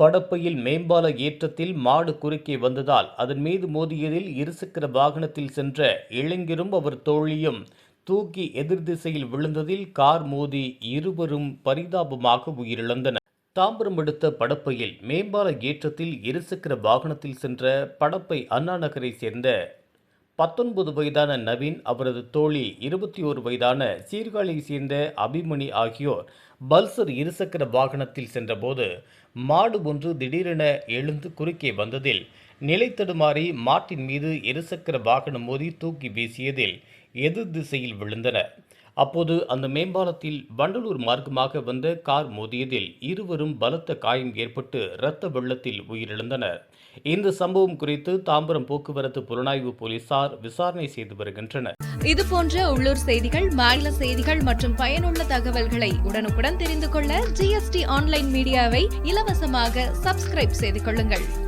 படப்பையில் மேம்பால ஏற்றத்தில் மாடு குறுக்கே வந்ததால் அதன் மீது மோதியதில் இருசக்கர வாகனத்தில் சென்ற இளைஞரும் அவர் தோழியும் தூக்கி எதிர் திசையில் விழுந்ததில் கார் மோதி இருவரும் பரிதாபமாக உயிரிழந்தனர். தாம்பரம் எடுத்த படப்பையில் மேம்பால ஏற்றத்தில் இருசக்கர வாகனத்தில் சென்ற படப்பை அண்ணா நகரை சேர்ந்த பத்தொன்பது வயதான நவீன் அவரது தோழி இருபத்தி ஓரு வயதான சீர்காழியை சேர்ந்த அபிமணி ஆகியோர் பல்சர் இருசக்கர வாகனத்தில் சென்றபோது மாடு ஒன்று திடீரென எழுந்து குறுக்கே வந்ததில் நிலை தடுமாறி மாட்டின் மீது இருசக்கர வாகனம் மோதி தூக்கி வீசியதில் எதிர் திசையில் விழுந்தனர். அப்போது அந்த மேம்பாலத்தில் வண்டலூர் மார்க்கமாக வந்த கார் மோதியதில் இருவரும் பலத்த காயம் ஏற்பட்டு இரத்த வெள்ளத்தில் உயிரிழந்தனர். இந்த சம்பவம் குறித்து தாம்பரம் போக்குவரத்து புலனாய்வு போலீசார் விசாரணை செய்து வருகின்றனர். இது போன்ற உள்ளூர் செய்திகள் மாநில செய்திகள் மற்றும் பயனுள்ள தகவல்களை உடனுக்குடன் தெரிந்து கொள்ள ஜிஎஸ்டி ஆன்லைன் மீடியாவை இலவசமாக சப்ஸ்கிரைப் செய்து கொள்ளுங்கள்.